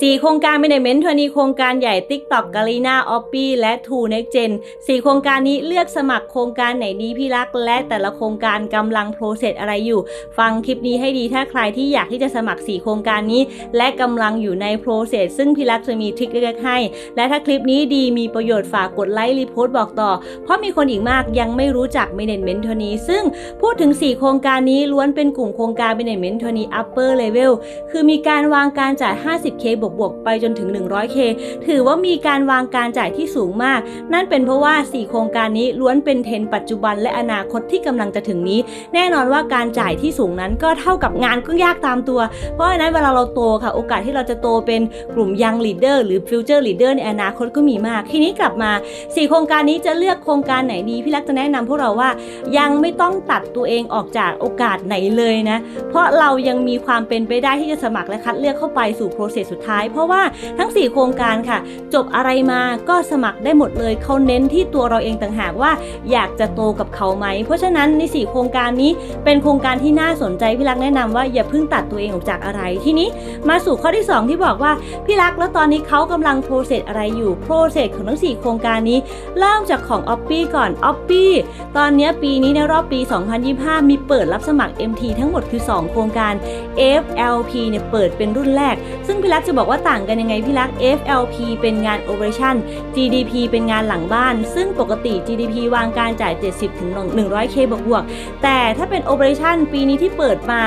สี่โครงการ Management ทวนีโครงการใหญ่ TikTok g a l i n a o p p i และ t o Next Gen สี่โครงการนี้เลือกสมัครโครงการไหนดีพี่รัก และแต่ละโครงการกำลังโปรเซสอะไรอยู่ ฟังคลิปนี้ให้ดีถ้าใครที่อยากที่จะสมัคร 4 โครงการนี้ และกำลังอยู่ในโปรเซสซึ่งพี่รักจะมีทริคเล็กๆให้ และถ้าคลิปนี้ดีมีประโยชน์ฝากกดไลค์รีโพสต์บอกต่อ เพราะมีคนอีกมากยังไม่รู้จัก Management ทวนีซึ่งพูดถึง 4 โครงการนี้ล้วนเป็นกลุ่มโครงการ Management ทวนี Upper Level คือมีการวางการจ่าย 50k บวกไปจนถึง 100k ถือว่ามีการวางการจ่ายที่สูงมาก นั่นเป็นเพราะว่า 4 โครงการนี้ล้วนเป็นเทรนปัจจุบันและอนาคตที่กำลังจะถึงนี้ แน่นอนว่าการจ่ายที่สูงนั้นก็เท่ากับงานก็ยากตามตัว เพราะฉะนั้นเวลาเราโตค่ะ โอกาสที่เราจะโตเป็นกลุ่มยังลีดเดอร์หรือฟิวเจอร์ลีดเดอร์ในอนาคตก็มีมาก ทีนี้กลับมา 4 โครงการนี้จะเลือกโครงการไหนดีพี่รักจะแนะนำพวกเราว่า ยังไม่ต้องตัดตัวเองออกจากโอกาสไหนเลยนะ เพราะเรายังมีความเป็นไปได้ที่จะสมัครและคัดเลือกเข้าไปสู่โปรเซสุดท้าย เพราะว่าทั้ง 4 โครงการค่ะ จบอะไรมาก็สมัครได้หมดเลยเขาเน้นที่ตัวเราเองต่างหากว่าอยากจะโตกับเขาไหม เพราะฉะนั้นใน 4 โครงการนี้เป็นโครงการที่น่าสนใจพี่รักแนะนำว่าอย่าเพิ่งตัดตัวเองออกจากอะไรทีนี้มาสู่ข้อที่ 2 ที่บอกว่าพี่รักแล้วตอนนี้เขากำลังโปรเซสอะไรอยู่โปรเซสของทั้ง 4 โครงการนี้เริ่มจากของ o p p i ก่อน o p p i ตอนนี้ปีนี้ในรอบปี 2025 มีเปิดรับสมัคร MT ทั้งหมดคือ 2 โครงการ FLP เนี่ยเปิดเป็นรุ่นแรก ซึ่งพี่รักจะบอกว่าต่างกันยังไงพี่รัก FLP เป็นงาน Operation GDP เป็นงานหลังบ้าน ซึ่งปกติ GDP วางการจ่าย 70ถึง 100k บวกบวกแต่ถ้าเป็น Operation ปีนี้ที่เปิดมา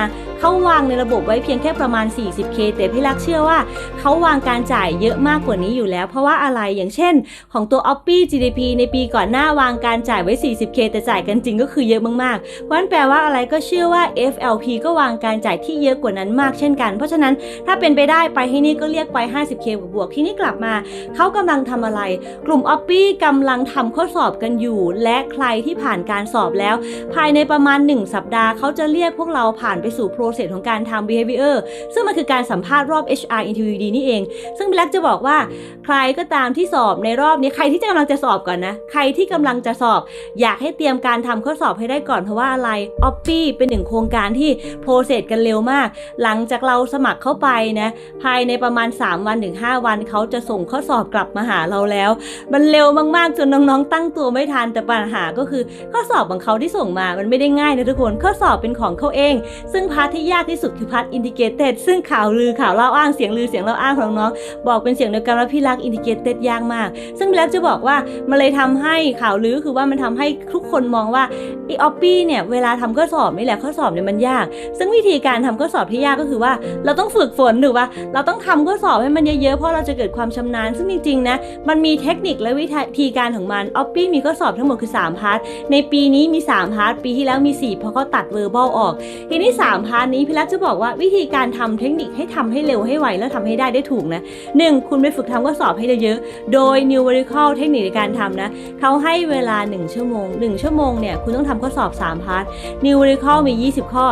เขาวางในระบบไว้เพียงแค่ประมาณ 40k แต่พี่รักเชื่อว่าเขาวางการจ่ายเยอะมากกว่านี้อยู่แล้ว เพราะว่าอะไรอย่างเช่น ของตัว o p p i GDP ในปีก่อนหน้าวางการจ่ายไว้ 40k แต่จ่ายกันจริงก็คือเยอะมากๆเพราะนั้นแปลว่าอะไรก็เชื่อว่า FLP ก็วางการจ่ายที่เยอะกว่านั้นมากเช่นกัน เพราะฉะนั้นถ้าเป็นไปได้ไปให้นี่ก็เรียกไป 50k บวกๆที่นี่กลับมาเขากำลังทำอะไร กลุ่ม o p p i กำลังทำข้อสอบกันอยู่ และใครที่ผ่านการสอบแล้ว ภายในประมาณ 1 สัปดาห์เขาจะเรียกพวกเราผ่านไปสู่โปรเซสของการทำ behavior ซึ่งมันคือการสัมภาษณ์รอบ HR interview ดีนี่เอง ซึ่งพี่ล็กจะบอกว่าใครก็ตามที่สอบในรอบนี้ใครที่กำลังจะสอบก่อนนะ ใครที่กำลังจะสอบ อยากให้เตรียมการทำข้อสอบให้ได้ก่อนเพราะว่าอะไร o p p i เป็นหนึ่งโครงการที่โปรเซสกันเร็วมาก หลังจากเราสมัครเข้าไปนะภายในประมาณ 3 วันถึง5วันเขาจะส่งข้อสอบกลับมาหาเราแล้ว มันเร็วมากๆจนน้องๆ ตั้งตัวไม่ทันแต่ปัญหาก็คือข้อสอบของเขาที่ส่งมามันไม่ได้ง่ายนะทุกคนข้อสอบเป็นของเขาเอง ซึ่งพาร์ทที่ยากที่สุดคือพาร์ทอินดิเกเต็ดซึ่งข่าวลือข่าวเล่าอ้างเสียงลือเสียงเล่าอ้างของน้องบอกเป็นเสียงเดียวกันว่าพี่รักอินดิเกเต็ดยากมาก ซึ่งพี่รักจะบอกว่ามันเลยทำให้ข่าวลือคือว่ามันทำให้ทุกคนมองว่าไอออปปี้เนี่ยเวลาทำข้อสอบนี่แหละข้อสอบเนี่ยมันยาก ซึ่งวิธีการทำข้อสอบที่ยากก็คือว่า เราต้องฝึกฝนหรือว่าเราต้องทำข้อสอบให้มันเยอะๆเพราะเราจะเกิดความชำนาญ ซึ่งจริงๆนะมันมีเทคนิคและวิธีการของมันออปปี้มีข้อสอบทั้งหมดคือ3พาร์ทในปีนี้มี3พาร์ทปีที่แล้วมี4เพราะเขาตัดเวอร์บอลออกทีนี้3พาร์ทนี้พี่รักจะบอกว่าวิธีการทำเทคนิคให้ทำให้เร็วให้ไวแล้วทำให้ได้ได้ถูกนะ 1. คุณไปฝึกทำข้อสอบให้เยอะๆโดย numerical เทคนิคในการทำนะเขาให้เวลา 1 ชั่วโมง 1 ชั่วโมงเนี่ยคุณต้องทำข้อสอบ 3 พาร์ท numerical มี 20 ข้อ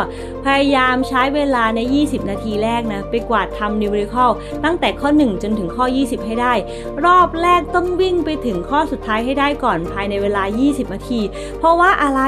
พยายามใช้เวลาใน 20 นาทีแรกนะไปกวาดทำ numerical ตั้งแต่ข้อ 1 จนถึงข้อ 20 ให้ได้ รอบแรกต้องวิ่งไปถึงข้อสุดท้ายให้ได้ก่อนภายในเวลา 20 นาที เพราะว่าอะไร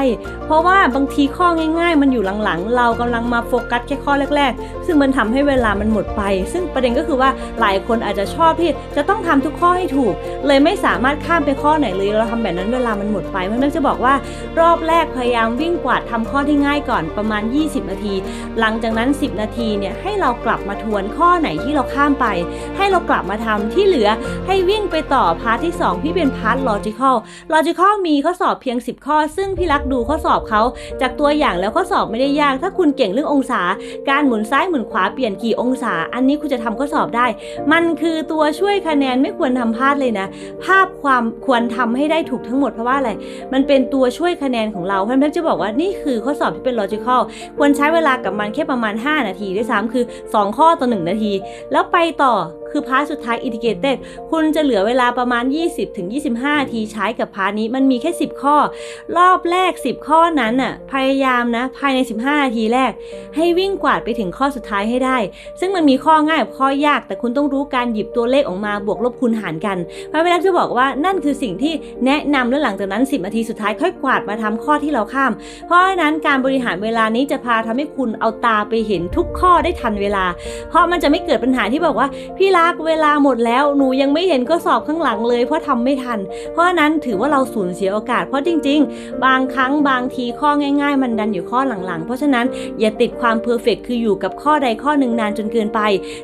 เพราะว่าบางทีข้อง่าย ๆ มันอยู่หลังๆ เรากำลังมาโฟกัสแค่ข้อแรก ๆ ซึ่งมันทำให้เวลามันหมดไป ซึ่งประเด็นก็คือว่าหลายคนอาจจะชอบที่จะต้องทำทุกข้อให้ถูก เลยไม่สามารถข้ามไปข้อไหนเลยเราทำแบบนั้นเวลามันหมดไปเพราะฉะนั้นจะบอกว่ารอบแรกพยายามวิ่งกวาดทำข้อที่ง่ายก่อนประมาณ 20 นาที หลังจากนั้น 10 นาทีเนี่ยให้เรากลับมาทวนข้อไหนที่เราข้ามไป ให้เรากลับมาทำที่เหลือให้วิ่งไปต่อพาร์ทที่ 2 ที่เป็นพาร์ท logical logical มีข้อสอบเพียง 10 ข้อ ซึ่งพี่รักดูข้อสอบเขาจากตัวอย่างแล้วข้อสอบไม่ได้ยาก ถ้าคุณเก่งเรื่ององศา การหมุนซ้ายหมุนขวาเปลี่ยนกี่องศา อันนี้คุณจะทำข้อสอบได้ มันคือตัวช่วยคะแนนไม่ควรทำพลาดเลยนะ ภาพความควรทำให้ได้ถูกทั้งหมดเพราะว่าอะไร มันเป็นตัวช่วยคะแนนของเราเพื่อนๆจะบอกว่านี่คือข้อสอบที่เป็น logical ควรใช้เวลากับมันแค่ประมาณ 5 นาทีด้วยซ้ำคือ 2 ข้อต่อ 1 นาที แล้วไปต่อ คือพาร์ทสุดท้าย integrated คุณจะเหลือเวลาประมาณ 20-25นาทีใช้กับพาร์ทนี้มันมีแค่ 10 ข้อ รอบแรก 10 ข้อนั้นน่ะพยายามนะภายใน 15 นาทีแรก ให้วิ่งกวาดไปถึงข้อสุดท้ายให้ได้ ซึ่งมันมีข้อง่ายกับข้อยาก แต่คุณต้องรู้การหยิบตัวเลขออกมาบวกลบคูณหารกันพระเวลาจะบอกว่านั่นคือสิ่งที่แนะนำแล้วหลังจากนั้น 10 นาทีสุดท้ายค่อยกวาดมาทำข้อที่เราข้าม เพราะฉะนั้นการบริหารเวลานี้จะพาทำให้คุณเอาตาไปเห็นทุกข้อได้ทันเวลา เพราะมันจะไม่เกิดปัญหาที่บอกว่าพี่ลารักเวลาหมดแล้วหนูยังไม่เห็นก็สอบข้างหลังเลย เพราะทำไม่ทัน เพราะนั้นถือว่าเราสูญเสียโอกาส เพราะจริง ๆ บางครั้งบางทีข้อง่าย ๆ มันดันอยู่ข้อหลังๆ เพราะฉะนั้นอย่าติดความเพอร์เฟกคืออยู่กับข้อใดข้อหนึ่งนานจนเกินไป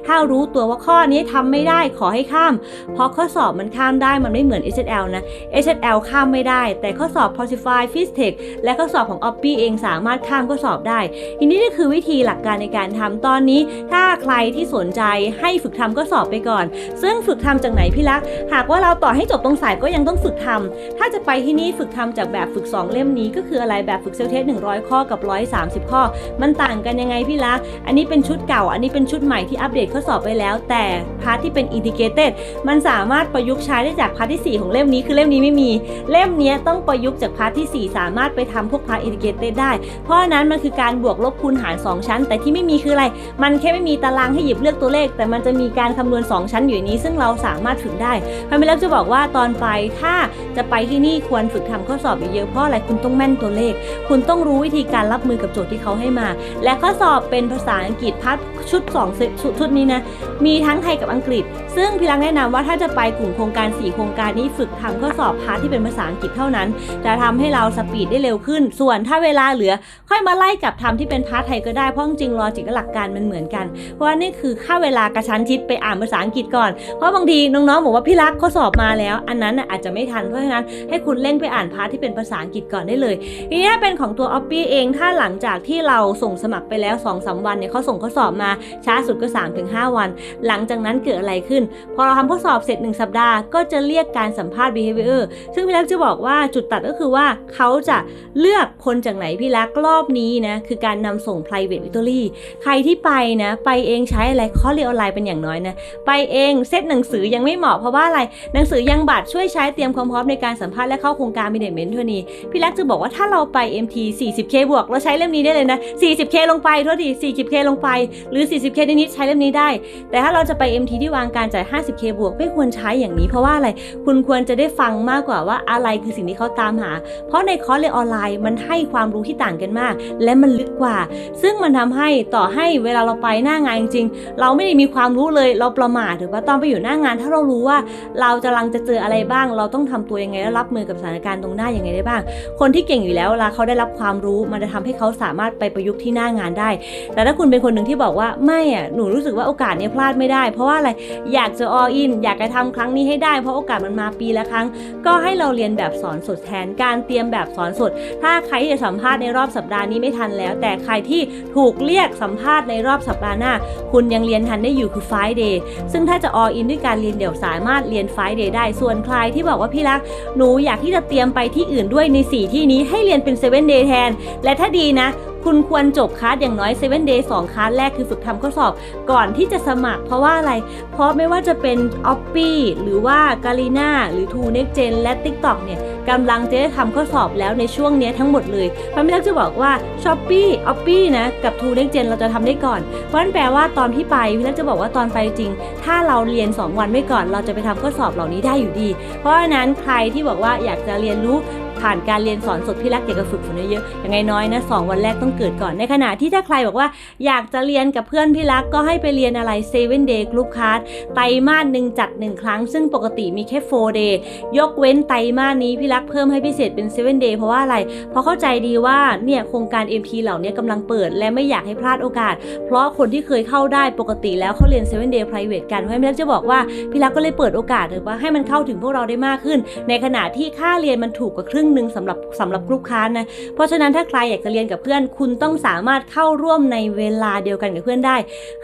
ถ้ารู้ตัวว่าข้อนี้ทำไม่ได้ขอให้ข้าม เพราะข้อสอบมันข้ามได้มันไม่เหมือน HL นะ HL ข้ามไม่ได้ แต่ข้อสอบ p o s i f y p h y s t e c h และข้อสอบของ OPPI เองสามารถข้ามข้อสอบได้ทีนี้นี่คือวิธีหลักการในการทำตอนนี้ ถ้าใครที่สนใจให้ฝึกทำข้อสอบไปก่อน ซึ่งฝึกทำจากไหนพี่ลักษ์หากว่าเราต่อให้จบตรงสายก็ยังต้องฝึกทำถ้าจะไปที่นี่ฝึกทำจากแบบฝึก 2 เล่มนี้ก็คืออะไรแบบฝึกเซลเทส100 ข้อกับ 130 ข้อ มันต่างกันยังไงพี่ลักษ์อันนี้เป็นชุดเก่า อันนี้เป็นชุดใหม่ที่อัปเดตข้อสอบไปแล้ว แต่พาร์ทที่เป็น integrated มันสามารถประยุกต์ใช้ได้จากพาร์ทที่ 4 ของเล่มนี้คือเล่มนี้ไม่มี เล่มนี้ต้องประยุกต์จากพาร์ทที่ 4 สามารถไปทำพวกพาร์ท integrated ได้ เพราะนั้นมันคือการบวกลบคูณหาร 2 ชั้น แต่ที่ไม่มีคืออะไร มันแค่ไม่มีตารางให้หยิบเลือกตัวเลข แต่มันจะมีการคำนวณ2 ชั้นอยู่นี้ ซึ่งเราสามารถฝึกได้พันไปแล้วจะบอกว่าตอนไปถ้าจะไปที่นี่ควรฝึกทำข้อสอบเยอะๆเพราะอะไรคุณต้องแม่นตัวเลข คุณต้องรู้วิธีการรับมือกับโจทย์ที่เขาให้มา และข้อสอบเป็นภาษาอังกฤษพาร์ทชุด2เซตชุดนี้นะมีทั้งไทยกับอังกฤษ ซึ่งพี่รักแนะนำว่าถ้าจะไปกลุ่มโครงการ 4 โครงการนี้ฝึกทำข้อสอบพาร์ทที่เป็นภาษาอังกฤษเท่านั้น จะทำให้เราสปีดได้เร็วขึ้น ส่วนถ้าเวลาเหลือ ค่อยมาไล่กับทำที่เป็นพาร์ทไทยก็ได้เพราะจริงลอจิกและหลักการมันเหมือนกัน เพราะว่านี่คือค่าเวลากระชั้นชิดไปอ่านภาษาอังกฤษก่อน เพราะบางทีน้องๆบอกว่าพี่รักข้อสอบมาแล้ว อันนั้นอาจจะไม่ทันเพราะฉะนั้นให้คุณเร่งไปอ่านพาร์ทที่เป็นภาษาอังกฤษก่อนได้เลยทีนี้เป็นของตัว o p p i เองถ้าหลังจากที่เราส่งสมัครไปแล้ว2-3วันเนี่ยเขาส่งข้อสอบมาช้าสุดก็ 3-5 วัน หลังจากนั้นเกิดอะไรขึ้น พอเราทำข้อสอบเสร็จ 1 สัปดาห์ ก็จะเรียกการสัมภาษณ์ behavior ซึ่งพี่รักจะบอกว่าจุดตัดก็คือว่าเขาจะเลือกคนจากไหนพี่รักรอบนี้นะคือการนำส่ง private victory ใครที่ไปนะไปเองใช้อะไรข้อเรียนออนไลน์เป็นอย่างน้อยนะไปเองเซตหนังสือยังไม่เหมาะเพราะว่าอะไรหนังสือยังบัตรช่วยใช้เตรียมความพร้อมในการสัมภาษณ์และเข้าโครงการ management เท่านี้พี่รักจะบอกว่าถ้าเราไป MT 40K บวกเราใช้เล่มนี้ได้เลยนะ 40K ลงไปโทษที 40K ลงไป หรือ 40K นิดๆใช้เล่มนี้ได้ แต่ถ้าเราจะไป MT ที่วางการจ่าย 50K บวกไม่ควรใช้อย่างนี้ เพราะว่าอะไรคุณควรจะได้ฟังมากกว่าว่าอะไรคือสิ่งที่เขาตามหา เพราะในคอร์สเรียนออนไลน์มันให้ความรู้ที่ต่างกันมาก และมันลึกกว่า ซึ่งมันทำให้ต่อให้เวลาเราไปหน้างานจริงๆเราไม่ได้มีความรู้เลยเราประมาทหรือว่าตอนไปอยู่หน้างาน ถ้าเรารู้ว่าเราจะลังจะเจออะไรบ้าง เราต้องทำตัวยังไงและรับมือกับสถานการณ์ตรงหน้ายังไงได้บ้าง คนที่เก่งอยู่แล้วเวลาเขาได้รับความรู้ มันจะทำให้เขาสามารถไปประยุกต์ที่หน้างานได้ แต่ถ้าคุณเป็นคนหนึ่งที่บอกว่าไม่อะหนูรู้สึกว่าโอกาสนี้พลาดไม่ได้ เพราะว่าอะไรอยากจะออินอยากจะทำครั้งนี้ให้ได้เพราะโอกาสมันมาปีละครั้ง ก็ให้เราเรียนแบบสอนสดแทนการเตรียมแบบสอนสด ถ้าใครที่จะสัมภาษณ์ในรอบสัปดาห์นี้ไม่ทันแล้ว แต่ใครที่ถูกเรียกสัมภาษณ์ในรอบสัปดาห์หน้า คุณยังเรียนทันได้อยู่คือ Friday ซึ่งถ้าจะออินด้วยการเรียนเดี่ยวสามารถเรียนไฟเดย์ได้ ส่วนใครที่บอกว่าพี่รัก หนูอยากที่จะเตรียมไปที่อื่นด้วยใน 4 ที่นี้ให้เรียนเป็น7 day แทน และถ้าดีนะ คุณควรจบคลาสอย่างน้อย 7 day 2คลาสแรกคือฝึกทำข้อสอบก่อนที่จะสมัคร เพราะว่าอะไร เพราะไม่ว่าจะเป็น o p p i หรือว่า g a l i n a หรือ t o Next Gen และ TikTok เนี่ยกำลังจะได้ทำข้อสอบแล้วในช่วงนี้ทั้งหมดเลยพามิลักจะบอกว่า s h o p e e o p p i นะกับ t o Next Gen เราจะทำได้ก่อน เพราะนั่นแปลว่าตอนที่ไปพี่ลักจะบอกว่าตอนไปจริง ถ้าเราเรียน 2 วันไว้ก่อน เราจะไปทำข้อสอบเหล่านี้ได้อยู่ดี เพราะฉะนั้นใครที่บอกว่าอยากจะเรียนรู้ ผ่านการเรียนสอนสดพี่รักอยากจะฝึกฝนเยอะๆยังไงน้อยนะสองวันแรกต้องเกิดก่อนในขณะที่ถ้าใครบอกว่าอยากจะเรียนกับเพื่อนพี่รักก็ให้ไปเรียนอะไร7 day group class ไตรมาสหนึ่งจัด1ครั้ง ซึ่งปกติมีแค่4 day ยกเว้นไตรมาสนี้พี่รักเพิ่มให้พิเศษเป็น7 day เพราะว่าอะไร เพราะเข้าใจดีว่าเนี่ยโครงการ MP เหล่านี้กำลังเปิดและไม่อยากให้พลาดโอกาส เพราะคนที่เคยเข้าได้ปกติแล้วเขาเรียน7 day private กันเพราะฉะนั้นพี่รักจะบอกว่าพี่รักก็เลยเปิดโอกาสหรือว่าให้มันเข้าถึงพวกเราได้มากขึ้น ในขณะที่ค่าเรียนมันถูกกว่าครึ่งหนึ่งสำหรับสำหรับลูกค้านะ เพราะฉะนั้นถ้าใครอยากจะเรียนกับเพื่อน คุณต้องสามารถเข้าร่วมในเวลาเดียวกันกับเพื่อนได้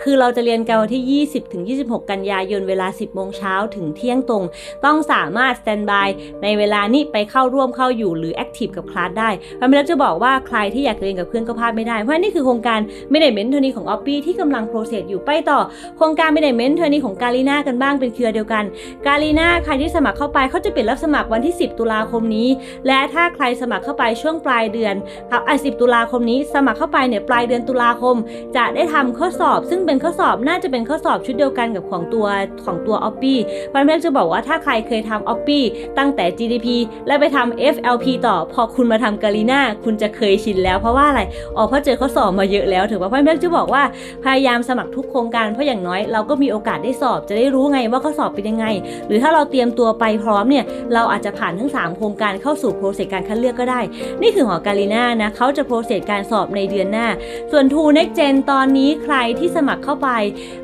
คือเราจะเรียนกันวันที่ 20ถึง26 กันยายนเวลา 10โมงเช้าถึงเที่ยงตรง ต้องสามารถสแตนบายในเวลานี้ไปเข้าร่วมเข้าอยู่หรือแอคทีฟกับคลาสได้มันไม่ได้จะบอกว่าใครที่อยากเรียนกับเพื่อนก็พลาดไม่ได้ เพราะนี่คือโครงการ Management เทอร์นีของ o p p ที่กำลังโปรเซสอยู่ไปต่อ โครงการ Management เทอร์นีของกาลีนากันบ้างเป็นเครือเดียวกัน กาลีนาใครที่สมัครเข้าไปเขาจะปิดรับสมัครวันที่ 10 ตุลาคมนี้ และถ้าใครสมัครเข้าไปช่วงปลายเดือนครับไอะ10ตุลาคมนี้สมัครเข้าไปเนี่ยปลายเดือนตุลาคม จะได้ทำข้อสอบ ซึ่งเป็นข้อสอบน่าจะเป็นข้อสอบชุดเดียวกันกับของตัวของตัว o p p พันเพื่อจะบอกว่าถ้าใครเคยทำ o p p ตั้งแต่ GDP แล้วไปทำ FLP ต่อ พอคุณมาทำกาลีนาคุณจะเคยชินแล้วเพราะว่าอะไรอ๋อเพราะเจอข้อสอบมาเยอะแล้วถือว่าเพื่อนๆจะบอกว่าพยายามสมัครทุกโครงการเพราะอย่างน้อยเราก็มีโอกาสได้สอบจะได้รู้ไงว่าข้อสอบเป็นยังไง หรือถ้าเราเตรียมตัวไปพร้อมเนี่ยเราอาจจะผ่านทั้ง 3 โครงการเข้าสู่โปรเซสการคัดเลือกก็ได้ นี่คือหอการีนานะเขาจะโปรเซสการสอบในเดือนหน้า ส่วน t ู Next Gen ตอนนี้ใครที่สมัครเข้าไป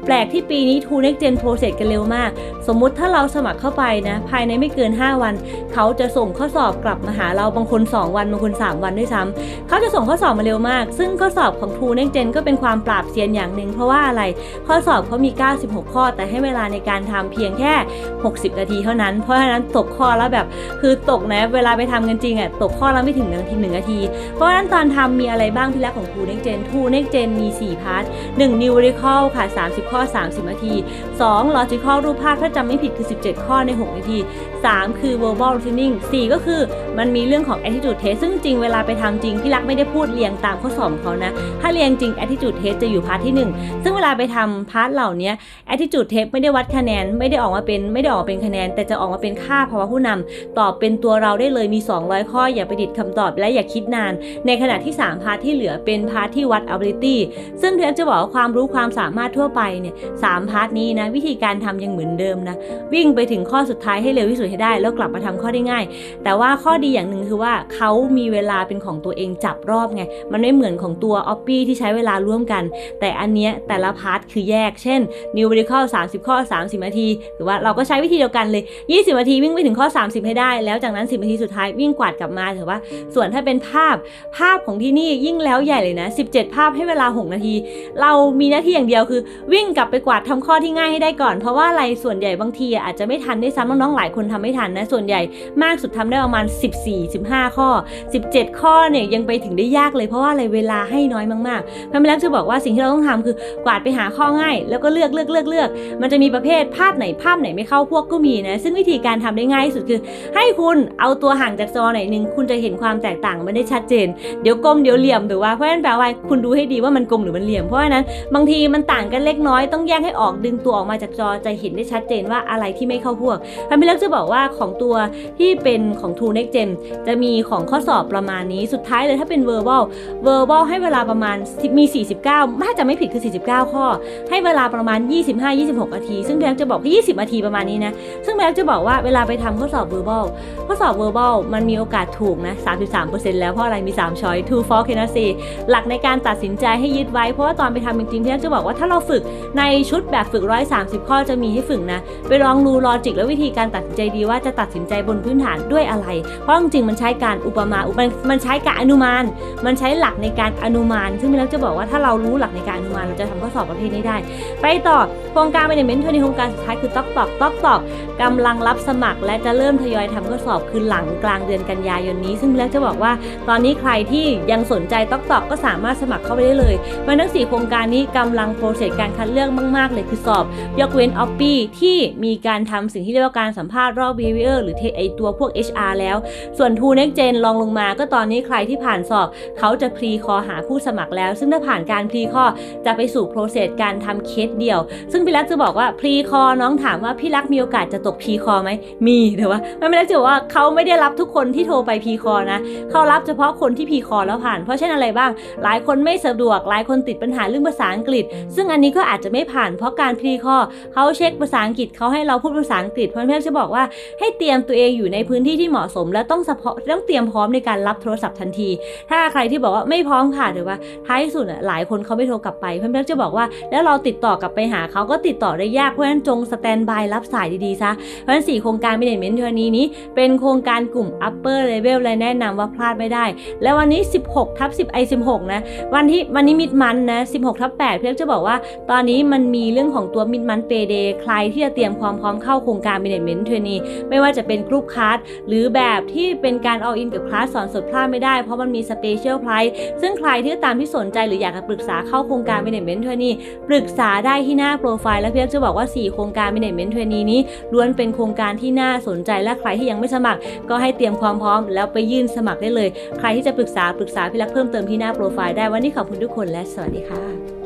แปลกที่ปีนี้ t ู Next Gen โปรเซสกันเร็วมาก สมมุติถ้าเราสมัครเข้าไปนะภายในไม่เกิน 5 วัน เขาจะส่งข้อสอบกลับมาหาเราบางคน 2 วันบางคน 3 วันด้วยซ้ำเขาจะส่งข้อสอบมาเร็วมาก ซึ่งข้อสอบของ t ู Next Gen ก็เป็นความปราบเซียนอย่างหนึ่งเพราะว่าอะไรข้อสอบเขามี 96 ข้อ แต่ให้เวลาในการทำเพียงแค่ 60 นาทีเท่านั้น เพราะฉะนั้นตกข้อแล้วแบบคือตกนะเวลาไปทำกันจริงอะตกข้อล้วไม่ถึงนาทีหนึ่งนาที เพราะฉะนั้นตอนทำมีอะไรบ้างที่แรกของ t ู Next Gen 2 Next Gen มี 4 พาร์ท1 Numerical ค่ะ 30 ข้อ 30 นาที2 Logical รูปภาพถ้าจำไม่ผิดคือ 17 ข้อใน 6 นาที 3 คือ Verbal Listening 4 ก็คือมันมีเรื่องของ Attitude Test ซึ่งจริงเวลาไปทำจริงพี่รักไม่ได้พูดเรียงตามข้อสอบเขานะ ถ้าเรียงจริง Attitude Test จะอยู่พาร์ทที่ 1 ซึ่งเวลาไปทำพาร์ทเหล่านี้ Attitude Test ไม่ได้วัดคะแนนไม่ได้ออกมาเป็นไม่ได้ออกเป็นคะแนน แต่จะออกมาเป็นค่าภาวะผู้นำตอบเป็นตัวเราได้เลยมี200 ข้ออย่าไปดิดคำตอบและอย่าคิดนาน ในขณะที่ 3 พาร์ทที่เหลือเป็นพาร์ทที่วัด ability ซึ่งเพียงจะบอกว่าความรู้ความสามารถทั่วไปเนี่ยสามพาร์ทนี้นะวิธีการทำยังเหมือนเดิมนะวิ่งไปถึงข้อสุดท้ายให้เร็วที่สุดให้ได้ แล้วกลับมาทำข้อได้ง่าย แต่ว่าข้อดีอย่างหนึ่งคือว่าเขามีเวลาเป็นของตัวเองจับรอบไงมันไม่เหมือนของตัว o p p ที่ใช้เวลาร่วมกัน แต่อันเนี้ยแต่ละพาร์ทคือแยก เช่น numerical 30 ข้อ 30นาที หรือว่าเราก็ใช้วิธีเดียวกันเลย 20นาทีวิ่งไปถึงข้อ 30 ให้ได้ แล้วจากนั้น 10นาทีสุดท้ายวิ่งกวาดกลับมาถือว่า ส่วนถ้าเป็นภาพภาพของที่นี่ยิ่งแล้วใหญ่เลยนะ 17 ภาพให้เวลา 6 นาที เรามีหน้าที่อย่างเดียวคือ วิ่งกลับไปกวาดทำข้อที่ง่ายให้ได้ก่อน เพราะว่าอะไรส่วนใหญ่บางทีอาจจะไม่ทันได้ซ้ำน้องๆหลายคนทำไม่ทันนะส่วนใหญ่มากสุดทำได้ประมาณ 14 15 ข้อ 17 ข้อเนี่ยยังไปถึงได้ยากเลยเพราะว่าอะไรเวลาให้น้อยมากๆพันแรกจะบอกว่าสิ่งที่เราต้องทำคือกวาดไปหาข้อง่าย แล้วก็เลือกเลือกเลือกเลือก มันจะมีประเภทภาพไหนภาพไหนไม่เข้าพวกก็มีนะซึ่งวิธีการทำได้ง่ายที่สุดคือ ให้คุณเอาตัวห่างจากจอหน่อยหนึงคุณจะเห็นความแตกต่างไมันได้ชัดเจน เดี๋ยวกลมเดี๋ยวเหลี่ยมหรือว่าเพราะฉะนั้นแปลว่าคุณดูให้ดีว่ามันกลมหรือมันเหลี่ยมเพราะฉะนั้นบางทีมันต่างกันเล็กน้อยต้องแยกให้ออกดึงตัวออกมาจากจอจะเห็นได้ชัดเจนว่าอะไรที่ไม่เข้าพวกพันพี่เล็กจะบอกว่าของตัวที่เป็นของ True Next Gen จะมีของข้อสอบประมาณนี้สุดท้ายเลยถ้าเป็น verbal verbal ให้เวลาประมาณมี 49 ถ้าจะไม่ผิดคือ 49 ข้อ ให้เวลาประมาณ 25-26 นาที ซึ่งพี่แอฟจะบอกแค่20 นาทีประมาณนี้นะ ซึ่งพี่แอฟจะบอกว่าเวลาไปทำข้อสอบ verbal ข้อสอบ verbal มันมีโอกาสถูกนะ 33%แล้วเพราะอะไรมี 3 ช้อย true false cannot say หลักในการตัดสินใจให้ยึดไว้ เพราะว่าตอนไปทำจริงๆพี่แอฟจะบอกว่าถ้าเราฝึกในชุดแบบฝึก 130 ข้อจะมีให้ฝึกนะ ไปลองดูลอจิกและวิธีการตัดสินใจดีว่าจะตัดสินใจบนพื้นฐานด้วยอะไร เพราะจริงๆมันใช้การอุปมาอุปมันมันใช้การอนุมาน มันใช้หลักในการอนุมาน ซึ่งพี่แอฟจะบอกว่าถ้าเรารู้หลักในการอนุมานเราจะทำข้อสอบประเภทนี้ได้ ไปต่อโครงการ Management เทอร์ในโครงการสุดท้ายคือต๊อกตอกต๊อกตอกกำลังรับสมัคร และจะเริ่มทยอยทำข้อสอบคือหลังกลางเดือนือนกันยายนนี้ ซึ่งพี่เล็กจะบอกว่า ตอนนี้ใครที่ยังสนใจต๊อกตอกก็สามารถสมัครเข้าไปได้เลยมันทั้ง4โครงการนี้กำลังโปรเซสการคัดเลือกมาก ๆ เลยคือสอบ ยกเว้นออปปี้ที่มีการทำสิ่งที่เรียกว่าการสัมภาษณ์รอบ behavior หรือไอตัวพวก HR แล้ว ส่วน t ู Next Gen ลองลงมาก็ตอนนี้ใครที่ผ่านสอบ เขาจะพรีคอหาผู้สมัครแล้ว ซึ่งถ้าผ่านการพรีคอจะไปสู่โปรเซสการทำเคสเดียว ซึ่งพี่รักจะบอกว่าพรีคอน้องถามว่าพี่รักมีโอกาสจะตกพรีคอไหมมีแต่ว่ามันไม่ได้จะบอกว่าเขาไม่ได้รับทุกคนนที่โทรไปพีคอนะ เขารับเฉพาะคนที่พีคอแล้วผ่าน เพราะเช่นอะไรบ้าง หลายคนไม่สะดวก หลายคนติดปัญหาเรื่องภาษาอังกฤษ ซึ่งอันนี้ก็อาจจะไม่ผ่านเพราะการพีคอเขาเช็คภาษาอังกฤษเขาให้เราพูดภาษาอังกฤษ เพราะพี่รักจะบอกว่าให้เตรียมตัวเองอยู่ในพื้นที่ที่เหมาะสม และต้องเฉพาะต้องเตรียมพร้อมในการรับโทรศัพท์ทันที ถ้าใครที่บอกว่าไม่พร้อมค่ะหรือว่าท้ายสุดอะหลายคนเขาไม่โทรกลับไปเพื่อนๆจะบอกว่า แล้วเราติดต่อกลับไปหาเขาก็ติดต่อได้ยากเพราะฉะนั้นจงสแตนบายรับสายดีๆซะเพราะฉะนั้นสี่โครงการ Management เทอร์นี้นี้เป็นโครงการกลุ่ม Up upper level เลยแนะนำว่าพลาดไม่ได้ และวันนี้ 16ทับ10 i 16 นะ วันที่วันนี้มิดมันนะ 16ทับ8เพื่อจะบอกว่า ตอนนี้มันมีเรื่องของตัวมิดมันเปเดใครที่จะเตรียมความพร้อมเข้าโครงการ management trainee ไม่ว่าจะเป็นกรุ๊ปคลาสหรือแบบที่เป็นการ all in กับคลาสสอนสดพลาดไม่ได้เพราะมันมี special price ซึ่งใครที่ตามที่สนใจหรืออยากจะปรึกษาเข้าโครงการ management trainee ปรึกษาได้ที่หน้าโปรไฟล์และเพื่อจะบอกว่า 4 โครงการ management trainee นี้ล้วนเป็นโครงการที่น่าสนใจและใครที่ยังไม่สมัครก็ให้เตรียมความพร้อม แล้วไปยื่นสมัครได้เลย ใครที่จะปรึกษาปรึกษาพี่รักเพิ่มเติมที่หน้าโปรไฟล์ได้วันนี้ขอบคุณทุกคนและสวัสดีค่ะ